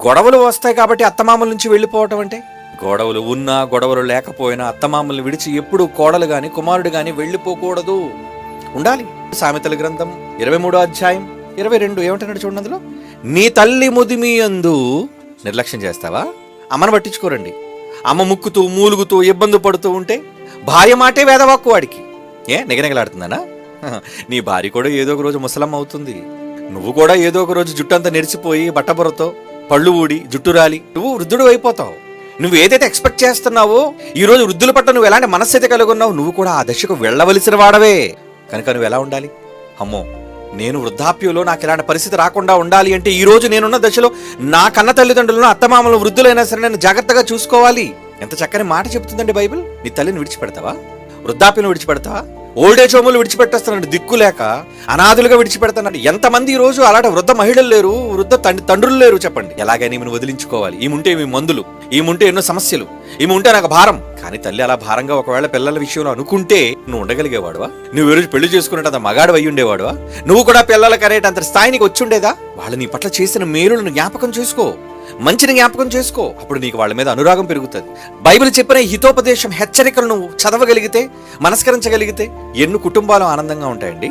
గొడవలు వస్తాయి కాబట్టి అత్తమామల నుంచి వెళ్ళిపోవటం అంటే? గొడవలు ఉన్నా గొడవలు లేకపోయినా అత్తమామల్ని విడిచి ఎప్పుడు కోడలు గాని కుమారుడు గాని వెళ్ళిపోకూడదు. ఉండాలి. సామెతల గ్రంథం ఇరవై మూడో అధ్యాయం ఇరవై రెండు. ఏమంటున్నాడు చూడండి అందులో? నీ తల్లి ముదిమి అందు నిర్లక్ష్యం చేస్తావా? అమ్మను పట్టించుకోరండి. అమ్మ ముక్కుతూ మూలుగుతూ ఇబ్బంది పడుతూ ఉంటే భార్య మాటే వేదవాక్కు వాడికి. ఏ? నిగనిగలాడుతుందనా? నీ భార్య కూడా ఏదో ఒక రోజు ముసలమ్మ అవుతుంది. నువ్వు కూడా ఏదో ఒక రోజు జుట్టంతా నెరిచిపోయి బట్టబురతో పళ్ళు ఊడి జుట్టు రాలి నువ్వు వృద్ధుడు అయిపోతావు. నువ్వు ఏదైతే ఎక్స్పెక్ట్ చేస్తున్నావో ఈ రోజు వృద్ధుల పట్ల నువ్వు ఎలాంటి మనస్థితి కలిగి ఉన్నావు నువ్వు కూడా ఆ దశకు వెళ్ళవలసిన వాడవే. కనుక నువ్వు ఎలా ఉండాలి? అమ్మో నేను వృద్ధాప్యంలో నాకు ఇలాంటి పరిస్థితి రాకుండా ఉండాలి అంటే ఈ రోజు నేనున్న దశలో నా కన్న తల్లిదండ్రులను అత్తమామలు వృద్ధులైనా సరే నేను జాగ్రత్తగా చూసుకోవాలి. ఎంత చక్కని మాట చెబుతుందండి బైబిల్? నీ తల్లిని విడిచిపెడతావా? వృద్ధాప్యను విడిచిపెడతావా? ఓల్డేజ్ హోములు విడిచిపెట్టేస్తున్నాడు దిక్కు లేక అనాథులుగా విడిచిపెడుతున్నాడు. ఎంతమంది ఈ రోజు అలాంటి వృద్ధ మహిళలు లేరు వృద్ధ తండ్రి తండ్రులు లేరు చెప్పండి. ఎలాగైనా ఈమెను వదిలించుకోవాలి. ఈముంటే మీ మందులు ఈముంటే ఎన్నో సమస్యలు ఈమె ఉంటే నాకు భారం. కానీ తల్లి అలా భారంగా ఒకవేళ పిల్లల విషయంలో అనుకుంటే నువ్వు ఉండగలిగేవాడువా? నువ్వు ఈ రోజు పెళ్ళి చేసుకున్నట్టు అంత మగాడు అయి ఉండేవాడువా? నువ్వు కూడా పిల్లలకి అనేటంత స్థాయినికి వచ్చుండేదా వాళ్ళు నీ పట్ల చేసిన మేలులను జ్ఞాపకం చేసుకో. మంచిని జ్ఞాపకం చేసుకో. అప్పుడు నీకు వాళ్ళ మీద అనురాగం పెరుగుతుంది. బైబిల్ చెప్పిన హితోపదేశం హెచ్చరికలను చదవగలిగితే మనస్కరించగలిగితే ఎన్ని కుటుంబాలు ఆనందంగా ఉంటాయండి.